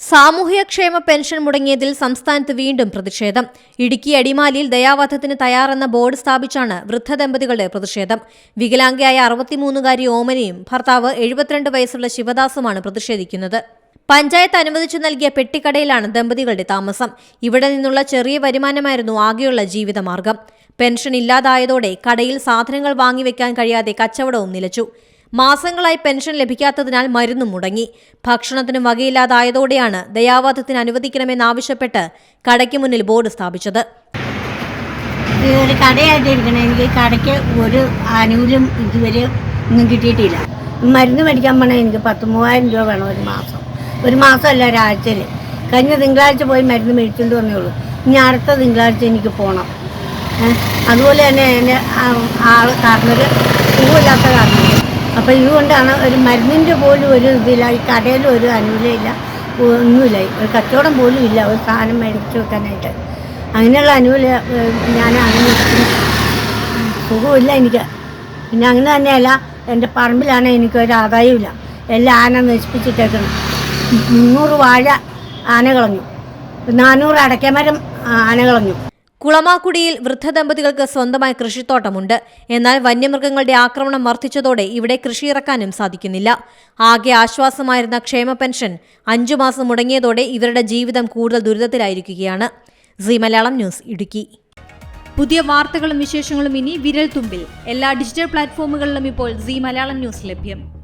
സാമൂഹ്യക്ഷേമ പെൻഷൻ മുടങ്ങിയതിൽ സംസ്ഥാനത്ത് വീണ്ടും പ്രതിഷേധം. ഇടുക്കി അടിമാലിയിൽ ദയാവധത്തിന് തയ്യാറെന്ന ബോർഡ് സ്ഥാപിച്ചാണ് വൃദ്ധ ദമ്പതികളുടെ പ്രതിഷേധം. വികലാംഗയായ അറുപത്തിമൂന്നുകാരി ഓമനയും ഭർത്താവ് എഴുപത്തിരണ്ട് വയസ്സുള്ള ശിവദാസുമാണ് പ്രതിഷേധിക്കുന്നത്. പഞ്ചായത്ത് അനുവദിച്ചു നൽകിയ പെട്ടിക്കടയിലാണ് ദമ്പതികളുടെ താമസം. ഇവിടെ നിന്നുള്ള ചെറിയ വരുമാനമായിരുന്നു ആകെയുള്ള ജീവിതമാർഗം. പെൻഷൻ ഇല്ലാതായതോടെ കടയിൽ സാധനങ്ങൾ വാങ്ങിവെക്കാൻ കഴിയാതെ കച്ചവടവും നിലച്ചു. മാസങ്ങളായി പെൻഷൻ ലഭിക്കാത്തതിനാൽ മരുന്നും മുടങ്ങി. ഭക്ഷണത്തിന് വകയില്ലാതായതോടെയാണ് ദയാവാദത്തിന് അനുവദിക്കണമെന്നാവശ്യപ്പെട്ട് കടയ്ക്ക് മുന്നിൽ ബോർഡ് സ്ഥാപിച്ചത്. കടയ്ക്ക് ഒരു ആനുകൂല്യം ഇതുവരെ ഒന്നും കിട്ടിയിട്ടില്ല. മരുന്ന് മേടിക്കാൻ പോണേ എനിക്ക് പത്ത് മൂവായിരം രൂപ വേണം ഒരു മാസം. ഒരു മാസമല്ല ഒരാഴ്ചയിൽ കഴിഞ്ഞ തിങ്കളാഴ്ച പോയി മരുന്ന് മേടിച്ചുകൊണ്ട് വന്നേ ഉള്ളൂ ഇനി അടുത്ത തിങ്കളാഴ്ച എനിക്ക് പോകണം അതുപോലെ തന്നെ എന്റെ ആൾ കാരണവർ സുഖമില്ലാത്ത കാരണവർ അപ്പോൾ ഇതുകൊണ്ടാണ് ഒരു മരുന്നിന്റെ പോലും ഒരു ഇതില്ല ഈ കടയിലും ഒരു അനുകൂലമില്ല ഒന്നുമില്ല. ഒരു കച്ചവടം പോലും ഇല്ല ഒരു സാധനം മേടിച്ചു വെക്കാനായിട്ട്. അങ്ങനെയുള്ള അനുകൂല ഞാൻ അങ്ങനെ സുഖമില്ല എനിക്ക്. പിന്നെ അങ്ങനെ തന്നെയല്ല എന്റെ പറമ്പിലാണ് എനിക്ക് ഒരു ആദായമില്ല എല്ലാം ആന നശിപ്പിച്ചിട്ടേക്കണം മുന്നൂറ് വാഴ ആന കളഞ്ഞു. നാനൂറ് അടയ്ക്കമരം ആന കളഞ്ഞു. കുളമാക്കുടിയിൽ വൃദ്ധദമ്പതികൾക്ക് സ്വന്തമായി കൃഷിത്തോട്ടമുണ്ട്. എന്നാൽ വന്യമൃഗങ്ങളുടെ ആക്രമണം വർദ്ധിച്ചതോടെ ഇവിടെ കൃഷിയിറക്കാനും സാധിക്കുന്നില്ല. ആകെ ആശ്വാസമായിരുന്ന ക്ഷേമ പെൻഷൻ അഞ്ചു മാസം മുടങ്ങിയതോടെ ഇവരുടെ ജീവിതം കൂടുതൽ ദുരിതത്തിലായിരിക്കുകയാണ്. Zee Malayalam news Idukki. പുതിയ വാർത്തകളും വിശേഷങ്ങളും ഇനി വിരൽ തുമ്പിൽ. എല്ലാ ഡിജിറ്റൽ പ്ലാറ്റ്ഫോമുകളിലും ഇപ്പോൾ സി മലയാളം ന്യൂസ് ലഭ്യം.